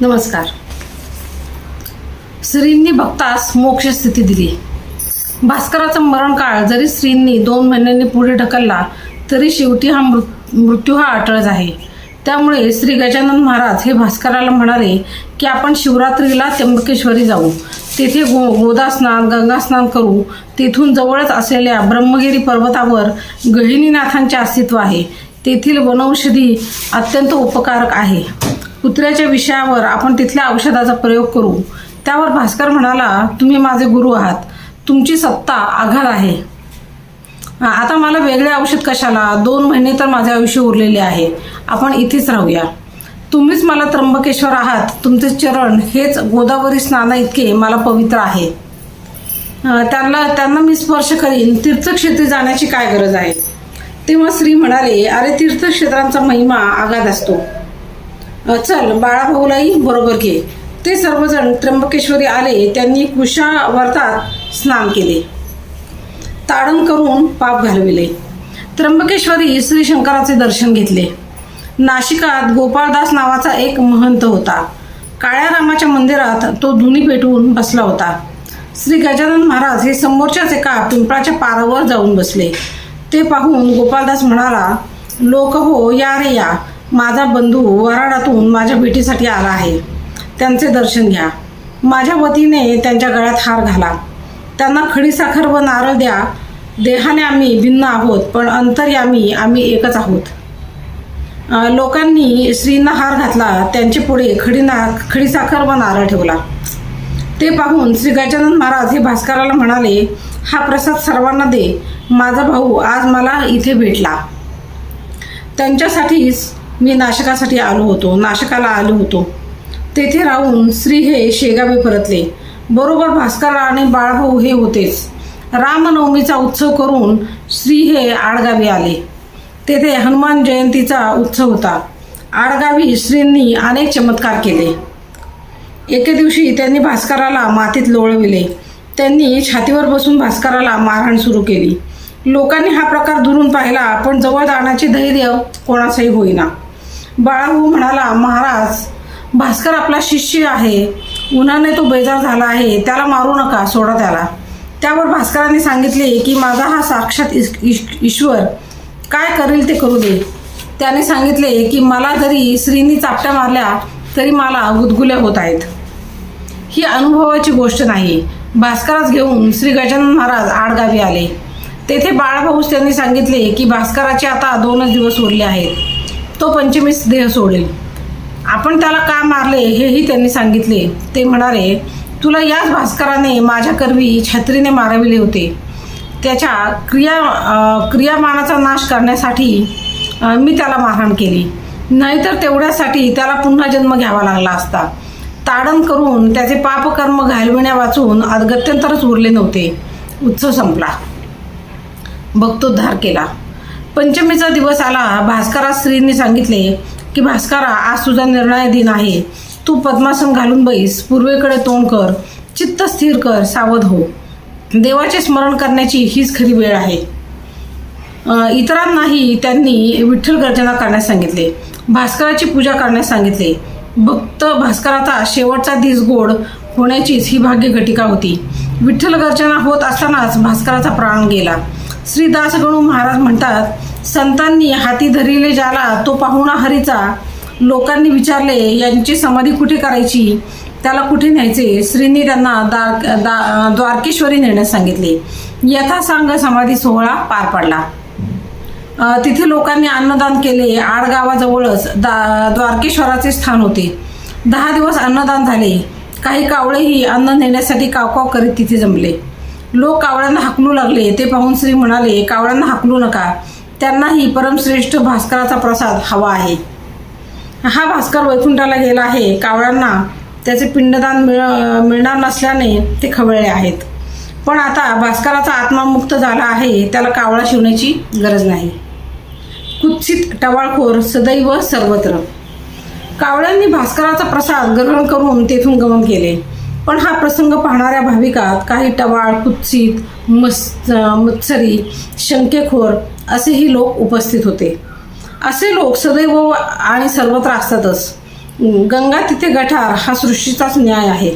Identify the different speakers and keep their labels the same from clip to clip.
Speaker 1: नमस्कार. श्रींनी भक्तास मोक्ष स्थिती दिली. भास्कराचा मरणकाळ जरी श्रींनी दोन महिन्यांनी पुढे ढकलला तरी शेवटी हा मृत मृत्यू हा अटळच आहे. त्यामुळे श्री गजानन महाराज हे भास्कराला म्हणाले की आपण शिवरात्रीला त्र्यंबकेश्वरी जाऊ. तेथे गो गोदास्नान गंगास्नान करू. तेथून जवळच असलेल्या ब्रह्मगिरी पर्वतावर गहिनीनाथांचे अस्तित्व आहे. तेथील वनौषधी अत्यंत उपकारक आहे. कुत्र्याच्या विषयावर आपण तिथल्या औषधाचा प्रयोग करू. त्यावर भास्कर म्हणाला तुम्ही माझे गुरु आहात. तुमची सत्ता आघात आहे. आता मला वेगळे औषध कशाला? दोन महिने तर माझे आयुष्य उरलेले आहे. आपण इथेच राहूया. तुम्हीच मला त्र्यंबकेश्वर आहात. तुमचे चरण हेच गोदावरी स्नाना इतके मला पवित्र आहे. त्यांना त्यांना मी स्पर्श करीन. तीर्थक्षेत्री जाण्याची काय गरज आहे? तेव्हा श्री म्हणाले अरे तीर्थक्षेत्रांचा महिमा आघात असतो. चल बाळाभाऊलाही बरोबर घे. ते सर्वजण त्र्यंबकेश्वरी आले त्यांनी कुशा व्रतात स्नान केले. ताडण करून पाप घालविले. त्र्यंबकेश्वरी श्री शंकराचे दर्शन घेतले. नाशिकात गोपाळदास नावाचा एक महंत होता. काळ्या रामाच्या मंदिरात तो धुनी पेटवून बसला होता. श्री गजानन महाराज हे समोरच्याच एका पिंपळाच्या पारावर जाऊन बसले. ते पाहून गोपालदास म्हणाला लोक हो या रे या. माझा बंधू वराडातून माझ्या भेटीसाठी आला आहे. त्यांचे दर्शन घ्या. माझ्या वतीने त्यांच्या गळ्यात हार घाला. त्यांना खडीसाखर व नारळ द्या. देहाने आम्ही भिन्न आहोत पण अंतर्यामी आम्ही एकच आहोत. लोकांनी श्रींना हार घातला त्यांचे पुढे खडी ना खडीसाखर व नारळ ठेवला. ते पाहून श्री गजानन महाराज हे भास्कराला म्हणाले हा प्रसाद सर्वांना दे. माझा भाऊ आज मला इथे भेटला. त्यांच्यासाठीच मी नाशकासाठी आलो होतो नाशकाला आलो होतो. तेथे राहून श्री हे शेगावी परतले. बरोबर भास्कर आणि बाळभाऊ हे होतेच. रामनवमीचा उत्सव करून श्री हे आडगावी आले. तेथे हनुमान जयंतीचा उत्सव होता. आडगावी श्रींनी अनेक चमत्कार केले. एके दिवशी त्यांनी भास्कराला मातीत लोळविले. त्यांनी छातीवर बसून भास्कराला मारहाण सुरू केली. लोकांनी हा प्रकार दुरून पाहिला पण जवळ जाण्याचे धैर्य कोणाचंही होईना. बाळाभाऊ म्हणाला महाराज भास्कर आपला शिष्य आहे. उन्हाने तो बेजार झाला आहे. त्याला मारू नका सोडा त्याला. त्यावर भास्करांनी सांगितले की माझा हा साक्षात ईश- ईश्वर काय करेल ते करू दे. त्याने सांगितले की मला जरी स्त्रीनी चापट्या मारल्या तरी मला गुदगुल्या होत आहेत. ही अनुभवाची गोष्ट नाही. भास्कराच घेऊन श्री गजानन महाराज आडगावी आले. तेथे बाळभाऊस त्यांनी सांगितले की भास्कराचे आता दोनच दिवस उरले आहेत. तो पंचमीस देह सोडेल. आपण त्याला का मारले हेही त्यांनी सांगितले. ते म्हणाले तुला याच भास्कराने माझ्या करवी छत्रीने मारविले होते. त्याच्या क्रिया क्रियामानाचा नाश करण्यासाठी मी त्याला मारहाण केली. नाहीतर तेवढ्यासाठी त्याला पुन्हा जन्म घ्यावा लागला असता. ताडण करून त्याचे पापकर्म घालविण्या वाचून आज उरले नव्हते. उत्सव संपला. भक्तोद्धार केला. पंचमीचा दिवस आला. भास्करा स्त्रींनी सांगितले की भास्करा आज तुझा निर्णय दिन आहे. तू पद्मासन घालून बैस. पूर्वेकडे तोंड कर. चित्त स्थिर कर. सावध हो. देवाचे स्मरण करण्याची हीच खरी वेळ आहे. इतरांनाही त्यांनी विठ्ठल गर्जना करण्यास सांगितले. भास्कराची पूजा करण्यास सांगितले. भक्त भास्कराचा शेवटचा दिस गोड होण्याचीच ही भाग्य घटिका होती. विठ्ठल गर्जना होत असतानाच भास्कराचा प्राण गेला. श्री दासगणू महाराज म्हणतात संतांनी हाती धरिले ज्याला तो पाहुणा हरीचा. लोकांनी विचारले यांची समाधी कुठे करायची? त्याला कुठे न्यायचे? श्रींनी त्यांना दार दा द्वारकेश्वरी नेण्यास सांगितले. यथासांग समाधी सोहळा पार पडला. तिथे लोकांनी अन्नदान केले. आडगावाजवळच दा द्वारकेश्वराचे स्थान होते. दहा दिवस अन्नदान झाले. काही कावळेही अन्न नेण्यासाठी कावकाव करीत तिथे जमले. लोक कावळ्यांना हाकलू लागले ते पाहून श्री म्हणाले कावळ्यांना हाकलू नका. त्यांनाही परमश्रेष्ठ भास्कराचा प्रसाद हवा आहे. हा भास्कर वैकुंठाला गेला आहे. कावळ्यांना त्याचे पिंडदान मिळ मिळणार नसल्याने ते खवळले आहेत. पण आता भास्कराचा आत्मामुक्त झाला आहे त्याला कावळा शिवण्याची गरज नाही. कुत्सित टवाळखोर सदैव सर्वत्र. कावळ्यांनी भास्कराचा प्रसाद ग्रहण करून तेथून गमन केले. पण हा प्रसंग पाहणाऱ्या भाविकात काही टवाळ कुत्सित मस् मत्सरी शंकेखोर असेही लोक उपस्थित होते. असे लोक सदैव आणि सर्वत्र असतातच. गंगा तिथे गठार हा सृष्टीचाच न्याय आहे.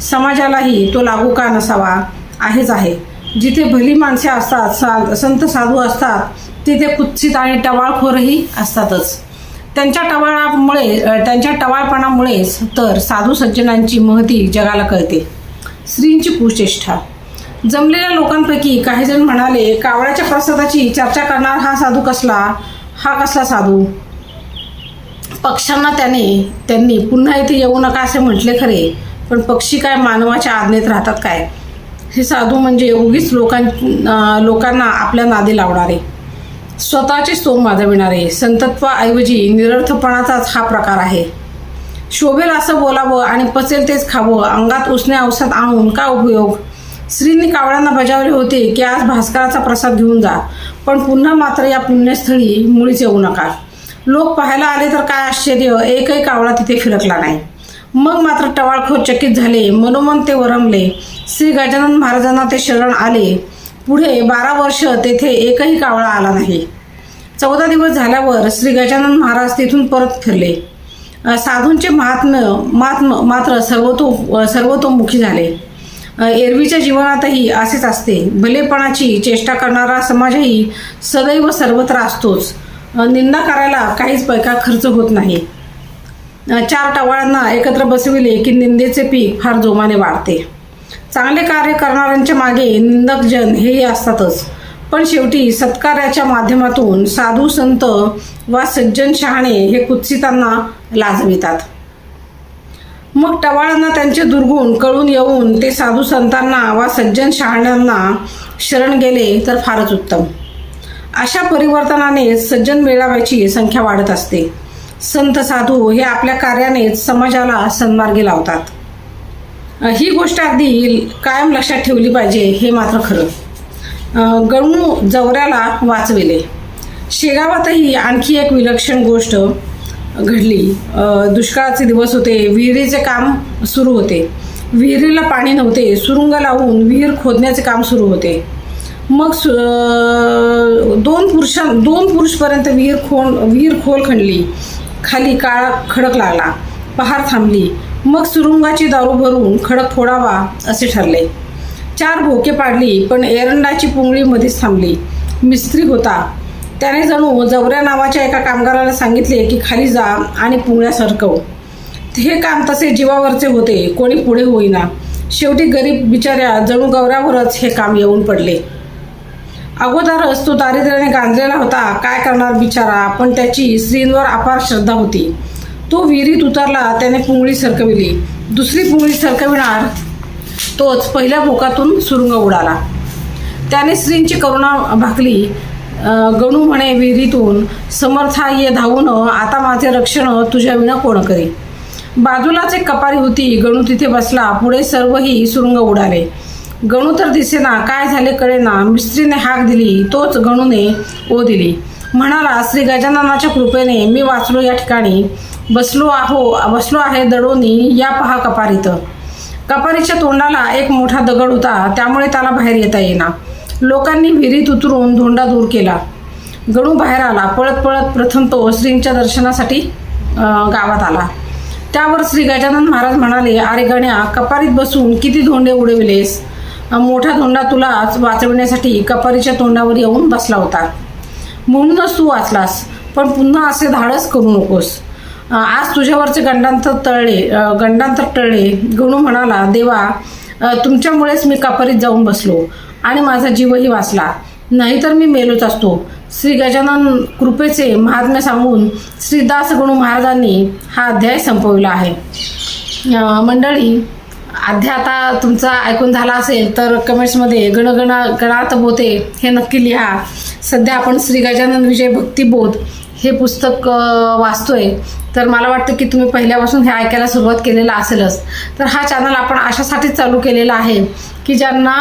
Speaker 1: समाजालाही तो लागू का नसावा आहेच आहे. जिथे भली माणसे असतात सा संत साधू असतात तिथे कुत्सित आणि टवाळखोरही असतातच. त्यांच्या टवाळामुळे त्यांच्या टवाळपणामुळेच तर साधू सज्जनांची महती जगाला कळते. स्त्रींची कुशेष्ठा जमलेल्या लोकांपैकी काही जण म्हणाले कावळ्याच्या प्रसादाची चर्चा करणार हा साधू कसला? हा कसला साधू? पक्ष्यांना त्याने त्यांनी पुन्हा इथे येऊ नका असे म्हटले खरे पण पक्षी काय मानवाच्या आज्ञेत राहतात काय? हे साधू म्हणजे उगीच लोकां लोकांना आपल्या नादी लावणारे. स्वतःचे स्तोम वाजविणारे संतत्वाऐवजी निरर्थपणाचाच हा प्रकार आहे. शोभेल असं बोलावं आणि पचेल तेच खावं. अंगात उसणे औषध आणून का उपयोग? श्रींनी कावळ्यांना बजावले होते की आज भास्कराचा प्रसाद घेऊन जा. पण पुन्हा मात्र या पुण्यस्थळी मुळीच येऊ नका. लोक पाहायला आले तर काय आश्चर्य? एकही कावळा तिथे फिरकला नाही. मग मात्र टवाळखोर चकित झाले. मनोमन ते वरमले. श्री गजानन महाराजांना ते शरण आले. पुढे बारा वर्ष तेथे एकही कावळा आला नाही. चौदा दिवस झाल्यावर श्री गजानन महाराज तिथून परत फिरले. साधूंचे महात्म्य महात्म मात्र सर्वतो सर्वतोमुखी झाले. एरवीच्या जीवनातही असेच असते. भलेपणाची चेष्टा करणारा समाजही सदैव सर्वत्र असतोच. निंदा करायला काहीच पैका खर्च होत नाही. चार टवाळांना एकत्र बसविले की निंदेचे पीक फार जोमाने वाढते. चांगले कार्य करणाऱ्यांच्या मागे निंदकजन हेही असतातच. पण शेवटी सत्कार्याच्या माध्यमातून साधू संत वा सज्जन शहाणे हे कुत्सितांना लाजवितात. मग टवाळांना त्यांचे दुर्गुण कळून येऊन ते साधू संतांना वा सज्जन शहाण्यांना शरण गेले तर फारच उत्तम. अशा परिवर्तनाने सज्जन मेळाव्याची संख्या वाढत असते. संत साधू हे आपल्या कार्यानेच समाजाला सन्मार्गी लावतात. ही गोष्ट अगदी कायम लक्षात ठेवली पाहिजे हे मात्र खरं. गणू जवऱ्याला वाचविले. शेगावातही आणखी एक विलक्षण गोष्ट घडली. दुष्काळाचे दिवस होते विहिरीचे काम सुरू होते. विहिरीला पाणी नव्हते सुरुंग लावून विहीर खोदण्याचे काम सुरू होते. मग सु दोन पुरुषां दोन पुरुषपर्यंत विहीर खोल विहीर खोल खणली. खाली काळा खडक लागला. पहार थांबली. मग सुरुंगाची दारू भरून खडक फोडावा असे ठरले. चार भोके पाडली पण एरंडाची पुंगळी मध्येच थांबली. मिस्त्री होता. त्याने जणू जवऱ्या नावाच्या एका कामगाराला सांगितले की खाली जा आणि पुंगळ्या सरकव. हे काम तसे जीवावरचे होते कोणी पुढे होईना. शेवटी गरीब बिचाऱ्या जणू गौऱ्यावरच हे काम येऊन पडले. अगोदरच तो दारिद्र्याने गांजलेला होता. काय करणार बिचारा? पण त्याची स्त्रींवर अपार श्रद्धा होती. तो विहिरीत उतरला त्याने पुंगळी सरकविली. दुसरी पुंगळी सरकविणार तोच पहिल्या भोकातून सुरुंग उडाला. त्याने स्त्रींची करुणा भाकली. गणू म्हणे विहिरीतून समर्था ये धावून आता माझे रक्षण तुझ्याविना कोण करी. बाजूलाच एक कपारी होती. गणू तिथे बसला. पुढे सर्वही सुरुंग उडाले. गणू तर दिसेना काय झाले कळेना. मिस्त्रीने हाक दिली. तोच गणूने ओ दिली. म्हणाला श्री गजाननाच्या कृपेने मी वाचलो या ठिकाणी. बसलो आहो बसलो आहे दडोनी या पहा कपारीत. कपारीच्या तोंडाला एक मोठा दगड होता त्यामुळे त्याला बाहेर येता येईना. लोकांनी विहिरीत उतरून धोंडा दूर केला. गणू बाहेर आला पळत पळत प्रथम तो श्रींच्या दर्शनासाठी गावात आला. त्यावर श्री गजानन महाराज म्हणाले अरे गण्या कपारीत बसून किती धोंडे उडविलेस? मोठा धोंडा तुलाच वाचविण्यासाठी कपारीच्या तोंडावर येऊन बसला होता. म्हणूनच तू वाचलास पण पुन्हा असे धाडस करू नकोस. आज तुझ्यावरचे गंडांतर तळले गंडांतर टळले. गणू म्हणाला देवा तुमच्यामुळेच मी कापरीत जाऊन बसलो आणि माझा जीवही वाचला. नाहीतर मी मेलोच असतो. श्री गजानन कृपेचे महात्म्य सांगून श्रीदास गणू महाराजांनी हा अध्याय संपविला आहे. मंडळी अध्याय आता तुमचा ऐकून झाला असेल तर कमेंट्समध्ये गणगणा गणात बोते हे नक्की लिहा. सध्या आपण श्री गजानन विजय भक्तिबोध हे पुस्तक वाचतोय तर मला वाटतं की तुम्ही पहिल्यापासून हे ऐकायला सुरुवात केलेलं असेलच. तर हा चॅनल आपण अशासाठीच चालू केलेला आहे की ज्यांना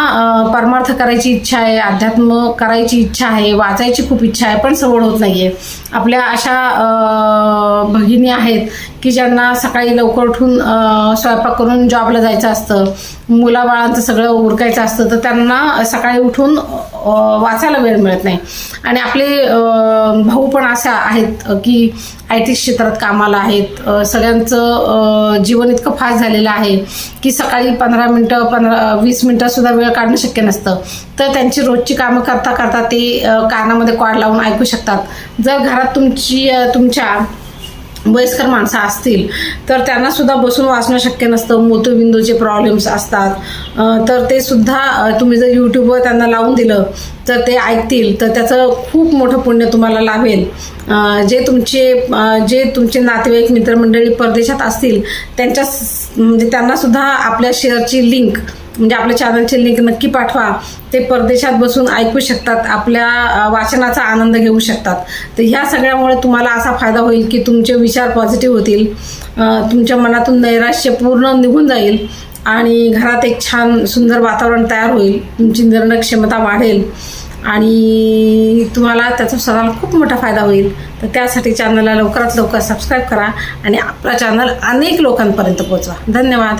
Speaker 1: परमार्थ करायची इच्छा आहे अध्यात्म करायची इच्छा आहे वाचायची खूप इच्छा आहे पण सवड होत नाही आहे आपल्या अशा भगिनी आहेत की ज्यांना सकाळी लवकर उठून स्वयंपाक करून जॉबला जायचं असतं मुलाबाळांचं सगळं उरकायचं असतं तर त्यांना सकाळी उठून वाचायला वेळ मिळत नाही. आणि आपले भाऊ पण असे आहेत की आय टी क्षेत्रात कामाला आहेत. सगळ्यांचं जीवन इतकं फास्ट झालेलं आहे की सकाळी पंधरा मिनटं पंधरा वीस मिनटंसुद्धा वेळ काढणं शक्य नसतं. तर त्यांची रोजची कामं करता करता ते कानामध्ये कॉड लावून ऐकू शकतात. जर घरात तुमची तुमच्या वयस्कर माणसं असतील तर त्यांना सुद्धा बसून वाचणं शक्य नसतं. मोतीबिंदूचे प्रॉब्लेम्स असतात. तर ते सुद्धा तुम्ही जर यूट्यूबवर त्यांना लावून दिलं तर ते ऐकतील. तर त्याचं खूप मोठं पुण्य तुम्हाला लाभेल. जे तुमचे जे तुमचे नातेवाईक मित्रमंडळी परदेशात असतील त्यांच्या म्हणजे त्यांनासुद्धा आपल्या शेअरची लिंक म्हणजे आपल्या चॅनलची लिंक नक्की पाठवा. ते परदेशात बसून ऐकू शकतात आपल्या वाचनाचा आनंद घेऊ शकतात. तर ह्या सगळ्यामुळे तुम्हाला असा फायदा होईल की तुमचे विचार पॉझिटिव्ह होतील तुमच्या मनातून नैराश्य पूर्ण निघून जाईल आणि घरात एक छान सुंदर वातावरण तयार होईल तुमची निर्णय क्षमता वाढेल आणि तुम्हाला त्याचा स्वतःला खूप मोठा फायदा होईल. तर त्यासाठी चॅनलला लवकरात लवकर सबस्क्राईब करा आणि आपला चॅनल अनेक लोकांपर्यंत पोहोचवा. धन्यवाद.